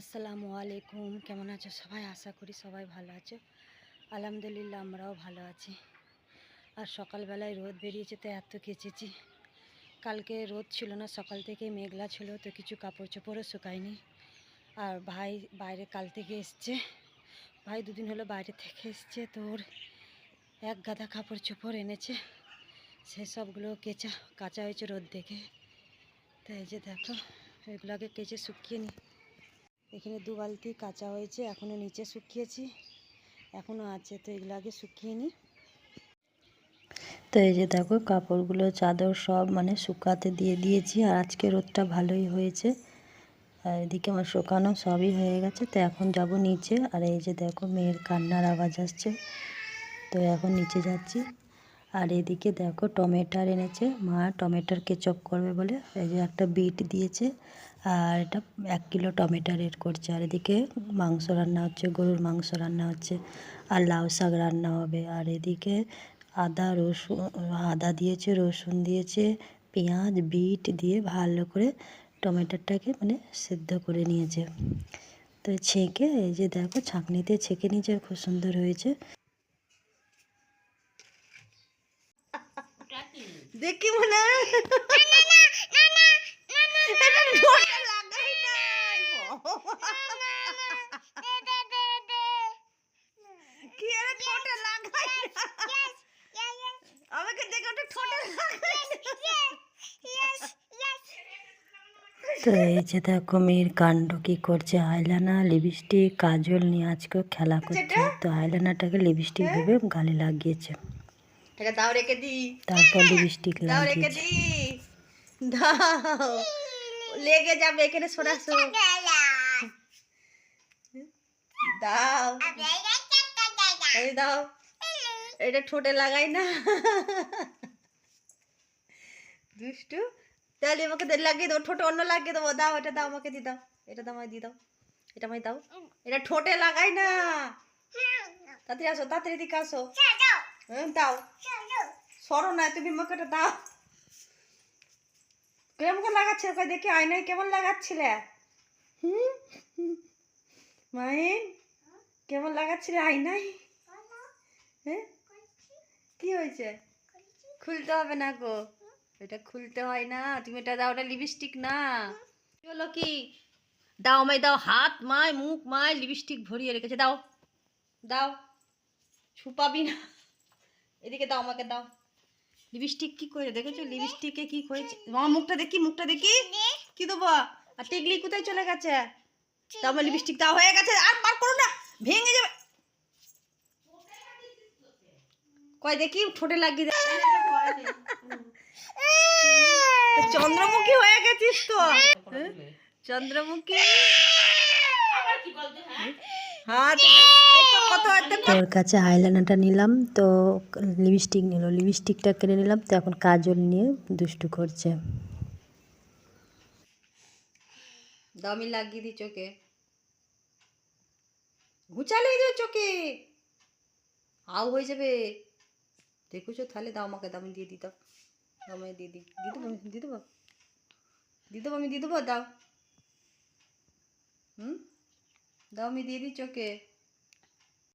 আসসালামু আলাইকুম। কেমন আছো সবাই? আশা করি সবাই ভালো আছো। আলহামদুলিল্লাহ, আমরাও ভালো আছি। আর সকালবেলায় রোদ বেরিয়েছে তো এত কেচেছি। কালকে রোদ ছিল না, সকাল থেকে মেঘলা ছিল তো কিছু কাপড় চোপড়ও শুকায়নি। আর ভাই বাইরে কাল থেকে এসছে। ভাই দুদিন হলো বাইরে থেকে এসছে, তো ওর এক গাদা কাপড় চোপড় এনেছে। সে সবগুলো কেচা, কাঁচা হয়েছে রোদ দেখে। তো এই যে দেখো, এগুলোকে কেচে শুকিয়ে নি। এখানে দু বালতি কাঁচা হয়েছে, এখনও নিচে শুকিয়েছি। এখনও আছে, তো এগুলো আগে শুকিয়ে নিই। তো এই যে দেখো, কাপড়গুলো, চাদর সব মানে শুকাতে দিয়ে দিয়েছি, আর আজকে রোদটা ভালোই হয়েছে। আর এদিকে আমার শুকানো সবই হয়ে গেছে, তো এখন যাব নিচে। আর এই যে দেখো, মেয়ের কান্নার আওয়াজ আসছে, তো এখন নিচে যাচ্ছি। আর এদিকে দেখো টমেটার এনেছে। মা টমেটোর কেচপ করবে বলে এই যে একটা বিট দিয়েছে আর এটা এক কিলো টমেটো রেড করছে। আর এদিকে মাংস রান্না হচ্ছে, গরুর মাংস রান্না হচ্ছে আর লাউ শাক রান্না হবে। আর এদিকে আদা, রসুন, আদা দিয়েছে, রসুন দিয়েছে, পেঁয়াজ, বিট দিয়ে ভালো করে টমেটোটাকে মানে সেদ্ধ করে নিয়েছে। তো ছেঁকে, এই যে দেখো ছাঁকনিতে ছেঁকে নিয়েছে খুব সুন্দর হয়েছে। দেখি মনে আমাকে দেখে ওটা ঠোঁটে তো এই যে দেখো মেয়ের কাণ্ড কি করছে? আইলানা লিপস্টিক কাজল নিয়ে আজকে খেলা করছে। তো আইলানাটাকে লিপস্টিক ভেবে গালে লাগিয়েছে। এটা দাও রেখে দি। তারপর লিপস্টিক দাও রেখে দি। দাও। লেগে যাবে এখানে সরাসো দাও। এই দাও। এটা ঠোঁটে লাগাই না। দুষ্টু তাহলে আমাকে লাগিয়ে দেবো ঠোঁটে অন্য লাগিয়ে দেবো। দাও এটা দাও আমাকে দিয়ে দাও। এটা দাও আমায় দিয়ে দাও। এটা আমায় দাও। এটা ঠোঁটে লাগাই না। তাড়াতাড়ি আসো তাড়াতাড়ি দিকে আসো। দাও। সরো না, তুমি আমাকে এটা দাও। কেমন করে লাগাচ্ছে? ওকে দেখি, আয়নায় কেমন লাগাচ্ছিলে? হুম? মাইন, কেমন লাগাচ্ছিলে আয়নায়? হ্যাঁ? কি হয়েছে? খুলতে হবে না গো। এটা খুলতে হয় না, তুমি এটা দাও ওটা লিপস্টিক না। হলো কি? দাও আমায় দাও। হাত মায় মুখ মায় লিপস্টিক ভরিয়ে রেখেছে। দাও দাও। ছুপাবি না। এদিকে দাও আমাকে দাও। লিপস্টিক কি করে দেখেছ? লিপস্টিকে কি করেছে আমার মুখটা দেখি মুখটা দেখি। কি দেবো? আর টিকলি কোথায় চলে গেছে? দাও আমার লিপস্টিক দাও হয়ে গেছে। আর বার করো না ভেঙে যাবে। কয় দেখি ঠোঁটে লাগিয়ে দে। চন্দ্রমুখী হয়ে গেছিস তো? হ্যাঁ? চন্দ্রমুখী? তো তোর কাছে আইলাইনারটা নিলাম তো লিপস্টিক নিল লিপস্টিকটা কিনে নিলাম তো এখন কাজল নিয়ে দুষ্টু করছে। দাও আমি লাগিয়ে দিই চোখে। ঘুচালে দিও চোখে। আউ হয়ে যাবে। দেখুছো? তাহলে দাও আমাকে দাম দিয়ে দাও আমায় দিয়ে দিই। দিয়ে দেবো আমি দিয়ে দেবো। দিয়ে দেবো আমি দিয়ে দেবো দাও। হুম? দাও আমি দিয়ে দিই চোখে